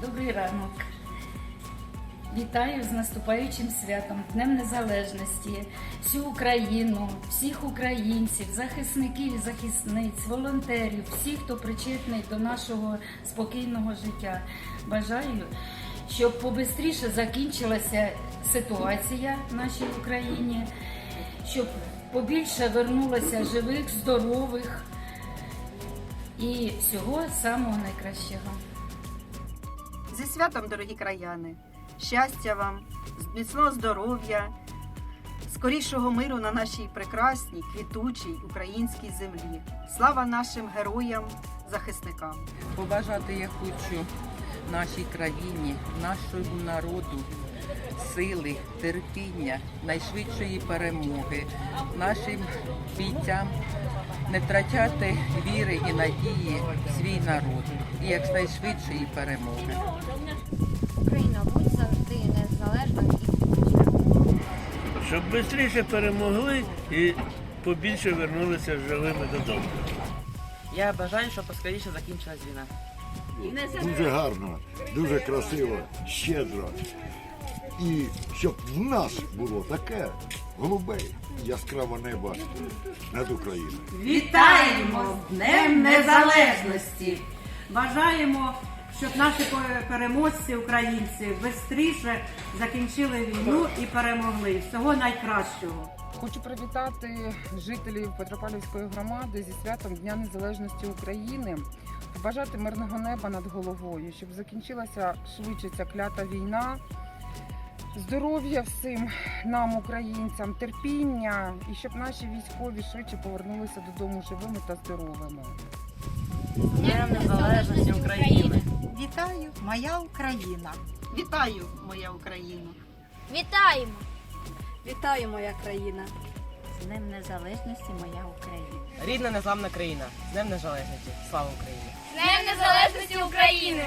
Добрий ранок. Вітаю з наступаючим святом, Днем Незалежності, всю Україну, всіх українців, захисників і захисниць, волонтерів, всіх, хто причетний до нашого спокійного життя. Бажаю, щоб побистріше закінчилася ситуація в нашій Україні, щоб побільше вернулося живих, здорових і всього самого найкращого. Зі святом, дорогі краяни! Щастя вам, міцного здоров'я, скорішого миру на нашій прекрасній, квітучій українській землі. Слава нашим героям, захисникам! Побажати я хочу нашій країні, нашому народу сили, терпіння, найшвидшої перемоги, нашим бійцям не втрачати віри і надії в свій народ і як найшвидшої перемоги. Україна будь завжди незалежна і щоб швидше перемогли і побільше вернулися живими додому. Я бажаю, щоб поскоріше закінчилась війна. Дуже гарно, дуже красиво, щедро. І щоб в нас було таке голубе, яскраве небо над Україною. Вітаємо з Днем Незалежності! Бажаємо, щоб наші переможці, українці, швидше закінчили війну і перемогли. Всього найкращого! Хочу привітати жителів Петропавлівської громади зі святом Дня Незалежності України, побажати мирного неба над головою, щоб закінчилася швидше ця клята війна. Здоров'я всім нам, українцям, терпіння, і щоб наші військові швидше повернулися додому живими та здоровими. Днем Незалежності України! Вітаю, моя Україна! Вітаю, моя Україна! Вітаємо! Вітаю, моя країна! З Днем Незалежності моя Україна. Рідна незламна країна! З Днем Незалежності! Слава Україні! З Днем Незалежності України!